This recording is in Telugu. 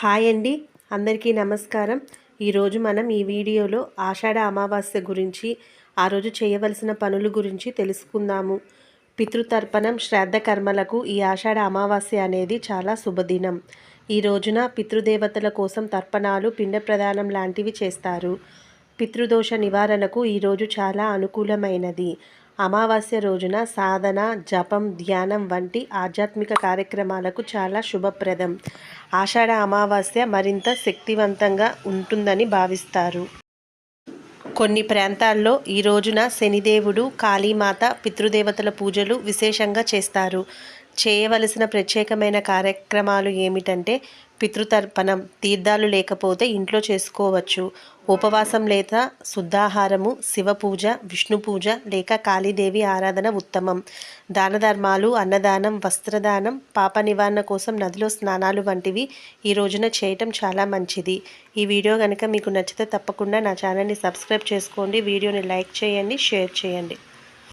హాయ్ అండి. అందరికీ నమస్కారం. ఈరోజు మనం ఈ వీడియోలో ఆషాఢ అమావాస్య గురించి ఆ రోజు చేయవలసిన పనుల గురించి తెలుసుకుందాము. పితృతర్పణం శ్రాద్ధ కర్మలకు ఈ ఆషాఢ అమావాస్య అనేది చాలా శుభదినం. ఈ రోజున పితృదేవతల కోసం తర్పణాలు పిండ ప్రదానం లాంటివి చేస్తారు. పితృదోష నివారణకు ఈరోజు చాలా అనుకూలమైనది. అమావాస్య రోజున సాధన జపం ధ్యానం వంటి ఆధ్యాత్మిక కార్యక్రమాలకు చాలా శుభప్రదం. ఆషాఢ అమావాస్య మరింత శక్తివంతంగా ఉంటుందని భావిస్తారు. కొన్ని ప్రాంతాల్లో ఈ రోజున శనిదేవుడు కాళీమాత పితృదేవతల పూజలు విశేషంగా చేస్తారు. చేయవలసిన ప్రత్యేకమైన కార్యక్రమాలు ఏమిటంటే పితృతర్పణం తీర్థాలు లేకపోతే ఇంట్లో చేసుకోవచ్చు. ఉపవాసం లేదా శుద్ధాహారము శివ పూజ విష్ణు పూజ లేక కాళీదేవి ఆరాధన ఉత్తమం. దాన ధర్మాలు అన్నదానం వస్త్రదానం పాప నివారణ కోసం నదిలో స్నానాలు వంటివి ఈ రోజున చేయటం చాలా మంచిది. ఈ వీడియో కనుక మీకు నచ్చితే తప్పకుండా నా ఛానల్ని సబ్స్క్రైబ్ చేసుకోండి. వీడియోని లైక్ చేయండి షేర్ చేయండి.